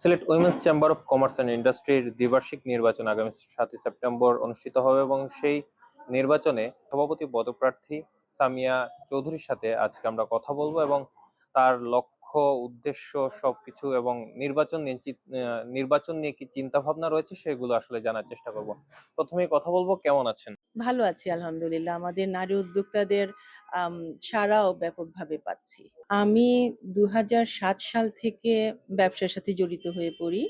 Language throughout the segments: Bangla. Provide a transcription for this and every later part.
Sylhet women's chamber of commerce and ইন্ডাস্ট্রির দ্বিবার্ষিক নির্বাচন আগামী সাতই সেপ্টেম্বর অনুষ্ঠিত হবে এবং সেই নির্বাচনে সভাপতি পদপ্রার্থী সামিয়া চৌধুরীর সাথে আজকে আমরা কথা বলব এবং তার লক্ষ্য উদ্দেশ্য সবকিছু এবং নির্বাচন নিয়ে নির্বাচন নিয়ে কি চিন্তা ভাবনা রয়েছে সেগুলো আসলে জানার চেষ্টা করব। প্রথমে কথা বলব, কেমন আছেন? ভালো আছি, আলহামদুলিল্লাহ। আমাদের নারী উদ্যোক্তাদের সাড়াও ব্যাপকভাবে পাচ্ছি। আমি দু হাজার সাত সাল থেকে ব্যবসার সাথে জড়িত হয়ে পড়ি।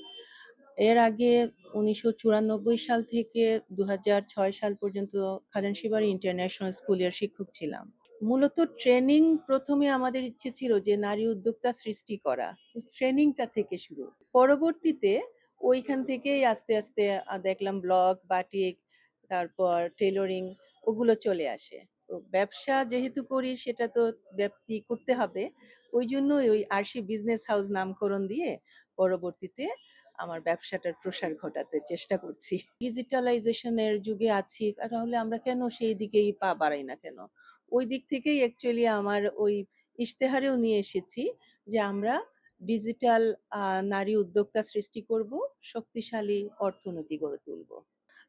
এর আগে উনিশশো চুরানব্বই সাল থেকে দু হাজার ছয় সাল পর্যন্ত খাজান শিবারি ইন্টারন্যাশনাল স্কুলের শিক্ষক ছিলাম। মূলত ট্রেনিং প্রথমে আমাদের ইচ্ছে ছিল যে নারী উদ্যোক্তা সৃষ্টি করা। ট্রেনিংটা থেকে শুরু। পরবর্তীতে ওইখান থেকেই আস্তে আস্তে দেখলাম ব্লগ, বাটিক, তারপর টেলরিং ওগুলো চলে আসে। তো ব্যবসা যেহেতু করি, সেটা তো ব্যাপ্তি করতে হবে। ওই জন্যই ওই আরশি বিজনেস হাউস নামকরণ দিয়ে পরবর্তীতে আমার ব্যবসাটার প্রসার ঘটাতে চেষ্টা করছি। ডিজিটালাইজেশনের যুগে আছি, তাহলে আমরা কেন সেই দিকেই পা বাড়াই না কেন? ওই দিক থেকেই অ্যাকচুয়ালি আমার ওই ইশতেহারেও নিয়ে এসেছি যে আমরা ডিজিটাল নারী উদ্যোক্তা সৃষ্টি করব, শক্তিশালী অর্থনীতি গড়ে তুলব।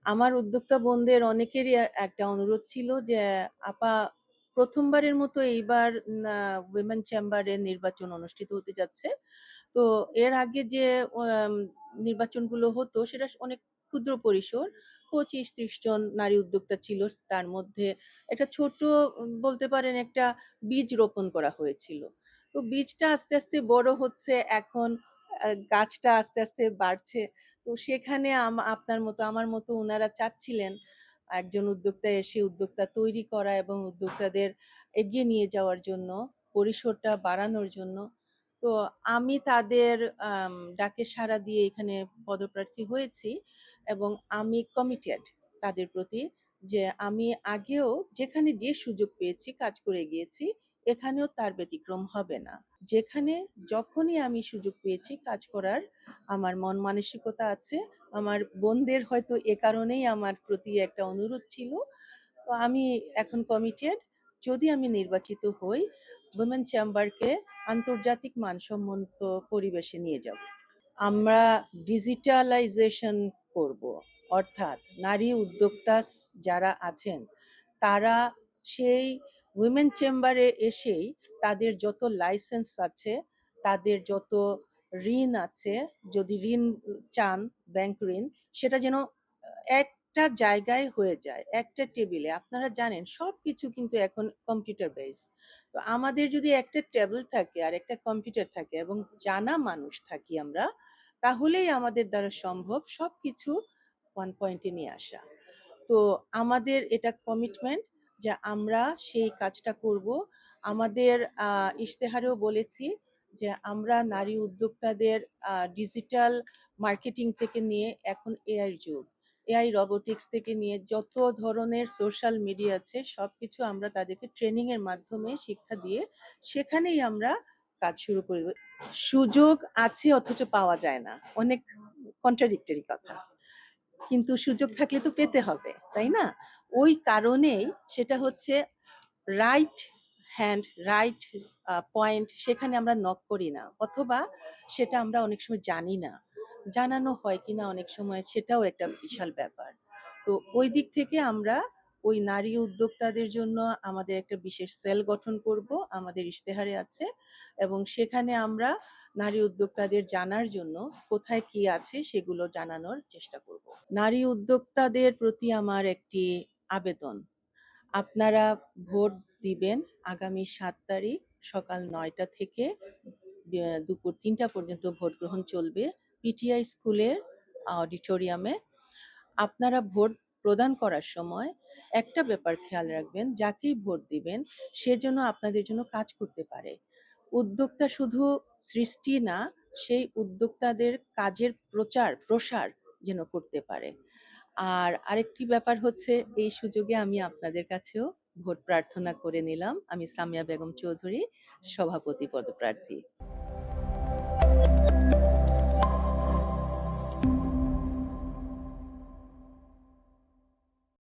আমার উদ্যোক্তা বোনদের অনেকেরই একটা অনুরোধ ছিল যে, আপা প্রথমবারের মতো এইবার উইমেন চেম্বারে নির্বাচন অনুষ্ঠিত হতে যাচ্ছে। তো এর আগে যে নির্বাচনগুলো হতো, সেটা অনেক ক্ষুদ্র পরিসর। পঁচিশ ত্রিশ জন নারী উদ্যোক্তা ছিল, তার মধ্যে একটা ছোট বলতে পারেন একটা বীজ রোপণ করা হয়েছিল। তো বীজটা আস্তে আস্তে বড় হচ্ছে, এখন গাছটা আস্তে আস্তে বাড়ছে। তো সেখানে আপনার মতো, আমার মতো ওনারা চাচ্ছিলেন একজন উদ্যোক্তা এসে উদ্যোক্তা তৈরি করা এবং উদ্যোক্তাদের এগিয়ে নিয়ে যাওয়ার জন্য, পরিসরটা বাড়ানোর জন্য। তো আমি তাদের ডাকে সাড়া দিয়ে এখানে পদপ্রার্থী হয়েছি এবং আমি কমিটেড তাদের প্রতি যে আমি আগেও যেখানে যে সুযোগ পেয়েছি কাজ করে গিয়েছি এখানেও তার ব্যতিক্রম হবে না। যেখানে যখনই আমি সুযোগ পেয়েছি কাজ করার, আমার মন মানসিকতা আছে, আমার বোনদের হয়তো এ কারণেই আমার প্রতি একটা অনুরোধ ছিল। তো আমি এখন কমিটেড যদি আমি নির্বাচিত হই উইমেন চেম্বারকে আন্তর্জাতিক মানসম্মত পরিবেশে নিয়ে যাব। আমরা ডিজিটালাইজেশন করব, অর্থাৎ নারী উদ্যোক্তা যারা আছেন, তারা সেই উইমেন চেম্বারে এসেই তাদের যত লাইসেন্স আছে, তাদের যত ঋণ আছে, যদি ঋণ চান ব্যাংক ঋণ, সেটা যেন একটা জায়গায় হয়ে যায়, একটা টেবিলে আপনারা জানেন সব কিছু কিন্তু এখন কম্পিউটার বেস তো আমাদের যদি একটা টেবিল থাকে আর একটা কম্পিউটার থাকে এবং জানা মানুষ থাকি আমরা, তাহলেই আমাদের দ্বারা সম্ভব সব কিছু ওয়ান পয়েন্টে নিয়ে আসা। তো আমাদের এটা কমিটমেন্ট যে আমরা সেই কাজটা করব। আমাদের ইশতেহারেও বলেছি যে আমরা নারী উদ্যোক্তাদের ডিজিটাল মার্কেটিং থেকে নিয়ে এখন এআই যুগ। এআই রবোটিক্স থেকে নিয়ে যত ধরনের সোশ্যাল মিডিয়া আছে, সবকিছু আমরা তাদেরকে ট্রেনিং এর মাধ্যমে শিক্ষা দিয়ে সেখানেই আমরা কাজ শুরু করব। সুযোগ আছে অথচ পাওয়া যায় না। অনেক কন্ট্রাডিক্টরি কথা। কিন্তু সুযোগ থাকলে তো পেতে হবে, তাই না? ওই কারণেই সেটা হচ্ছে রাইট হ্যান্ড রাইট পয়েন্ট সেখানে আমরা নক করি না, অথবা সেটা আমরা অনেক সময় জানি না। জানানো হয় কিনা অনেক সময় সেটাও একটা বিশাল ব্যাপার। তো ওই দিক থেকে আমরা ওই নারী উদ্যোক্তাদের জন্য আমাদের একটা বিশেষ সেল গঠন করব, আমাদের ইশতেহারে আছে এবং সেখানে আমরা নারী উদ্যোক্তাদের জানার জন্য কোথায় কি আছে সেগুলো জানানোর চেষ্টা করব। নারী উদ্যোক্তাদের প্রতি আমার একটি আবেদন, আপনারা ভোট দিবেন আগামী সাত তারিখ সকাল নয়টা থেকে দুপুর তিনটা পর্যন্ত ভোট গ্রহণ চলবে, পিটিআই স্কুলের অডিটোরিয়ামে। আপনারা ভোট প্রদান করার সময় একটা ব্যাপার খেয়াল রাখবেন, যাকেই ভোট দিবেন সে যেন আপনাদের জন্য কাজ করতে পারে। উদ্যোক্তা শুধু সৃষ্টি না, সেই উদ্যোক্তাদের কাজের প্রচার, প্রসার যেন করতে পারে। আর আরেকটি ব্যাপার হচ্ছে, এই সুযোগে আমি আপনাদের কাছেও ভোট প্রার্থনা করে নিলাম। আমি সামিয়া বেগম চৌধুরী, সভাপতি পদপ্রার্থী।